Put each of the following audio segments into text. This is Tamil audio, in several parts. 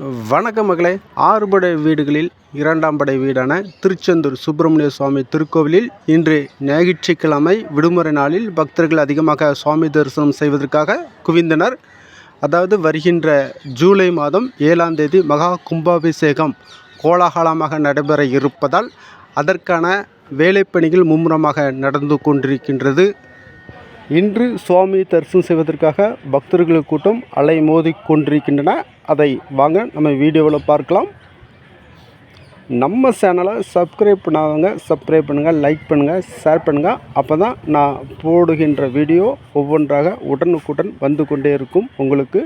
வணக்கம் மகளே. ஆறுபடை வீடுகளில் இரண்டாம் படை வீடான திருச்செந்தூர் சுப்பிரமணிய சுவாமி திருக்கோவிலில் இன்று ஞாயிற்றுக்கிழமை விடுமுறை நாளில் பக்தர்கள் அதிகமாக சுவாமி தரிசனம் செய்வதற்காக குவிந்தனர். அதாவது வருகின்ற ஜூலை மாதம் ஏழாம் தேதி மகா கும்பாபிஷேகம் கோலாகலமாக நடைபெற இருப்பதால் அதற்கான வேலைப்பணிகள் மும்முரமாக நடந்து கொண்டிருக்கின்றது. இன்று சுவாமி தரிசனம் செய்வதற்காக பக்தர்கள் கூட்டம் அலை மோதி கொண்டிருக்கின்றன. அதை வாங்க நம்ம வீடியோவில் பார்க்கலாம். நம்ம சேனலை சப்ஸ்கிரைப் பண்ணாதவங்க சப்ஸ்கிரைப் பண்ணுங்கள் லைக் பண்ணுங்கள் ஷேர் பண்ணுங்கள் அப்போ தான் நான் போடுகின்ற வீடியோ ஒவ்வொன்றாக உடனுக்குடன் வந்து கொண்டே இருக்கும் உங்களுக்கு.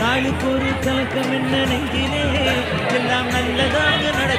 நாளுக்கு ஒரு கலக்கம் என்ன நெஞ்சிலே எல்லாம் நல்லதாக நட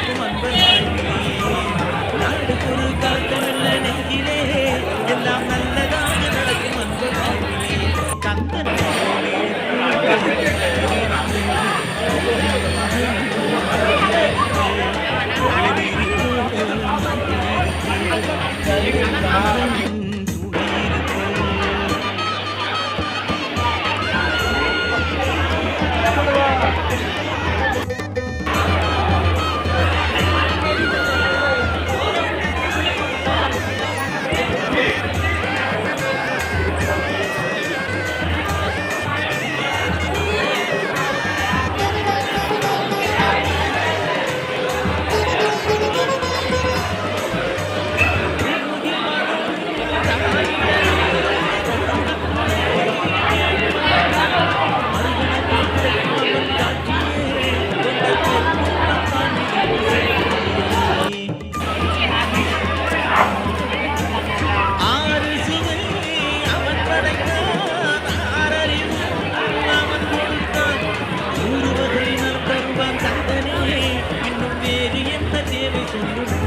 Thank you.